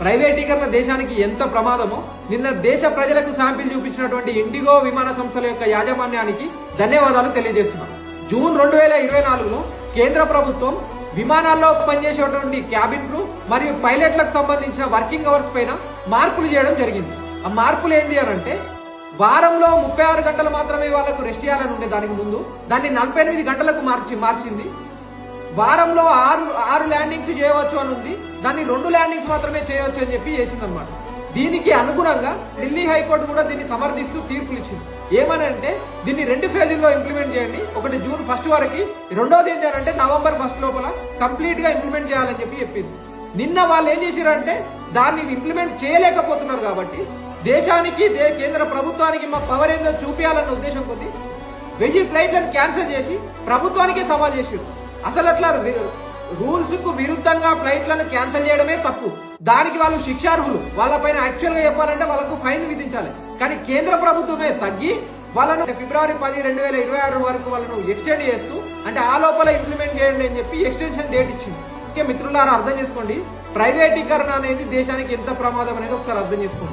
ప్రైవేటీకరణ దేశానికి ఎంత ప్రమాదమో నిన్న దేశ ప్రజలకు శాంపిల్ చూపించినటువంటి ఇండిగో విమాన సంస్థల యొక్క యాజమాన్యానికి ధన్యవాదాలు తెలియజేస్తున్నాను. జూన్ రెండు వేల ఇరవై నాలుగులో కేంద్ర ప్రభుత్వం విమానాల్లో పనిచేసేటువంటి క్యాబిన్ క్రూ మరియు పైలట్లకు సంబంధించిన వర్కింగ్ అవర్స్ పైన మార్పులు చేయడం జరిగింది. ఆ మార్పులు ఏంటి అని అంటే వారంలో ముప్పై ఆరు గంటలు మాత్రమే వాళ్ళకు రెస్ట్ చేయాలని ఉండే దానికి ముందు దాన్ని నలభై ఎనిమిది గంటలకు మార్చి మార్చింది. వారంలో ఆరు ల్యాండింగ్స్ చేయవచ్చు అని ఉంది దాన్ని రెండు ల్యాండింగ్స్ మాత్రమే చేయవచ్చు అని చెప్పి చేసిందనమాట దీనికి అనుగుణంగా ఢిల్లీ హైకోర్టు కూడా దీన్ని సమర్థిస్తూ తీర్పులు ఇచ్చింది. ఏమని అంటే దీన్ని రెండు ఫేజుల్లో ఇంప్లిమెంట్ చేయండి. ఒకటి జూన్ ఫస్ట్ వరకు రెండోది ఏం చేయాలంటే నవంబర్ ఫస్ట్ లోపల కంప్లీట్గా ఇంప్లిమెంట్ చేయాలని చెప్పి చెప్పింది. నిన్న వాళ్ళు ఏం చేశారంటే దాన్ని ఇంప్లిమెంట్ చేయలేకపోతున్నారు కాబట్టి దేశానికి దే- కేంద్ర ప్రభుత్వానికి మా పవర్ ఏందో చూపించాలన్న ఉద్దేశం కొద్ది వెయ్యి ఫ్లైట్లను క్యాన్సిల్ చేసి ప్రభుత్వానికే సవాల్ చేసారు అసలు అట్లా రూల్స్కు విరుద్ధంగా ఫ్లైట్లను క్యాన్సిల్ చేయడమే తప్పు. దానికి వాళ్ళు శిక్షార్హులు. వాళ్ళపైన యాక్చువల్గా చెప్పాలంటే వాళ్ళకు ఫైన్ విధించాలి. కానీ కేంద్ర ప్రభుత్వమే తగ్గి వాళ్ళను ఫిబ్రవరి పది రెండు వేల ఇరవై ఆరు వరకు వాళ్ళను ఎక్స్టెండ్ చేస్తూ అంటే ఆ లోపల ఇంప్లిమెంట్ చేయండి అని చెప్పి ఎక్స్టెన్షన్ డేట్ ఇచ్చింది. ఓకే మిత్రులారా అర్థం చేసుకోండి. ప్రైవేటీకరణ అనేది దేశానికి ఎంత ప్రమాదం అనేది ఒకసారి అర్థం చేసుకోండి.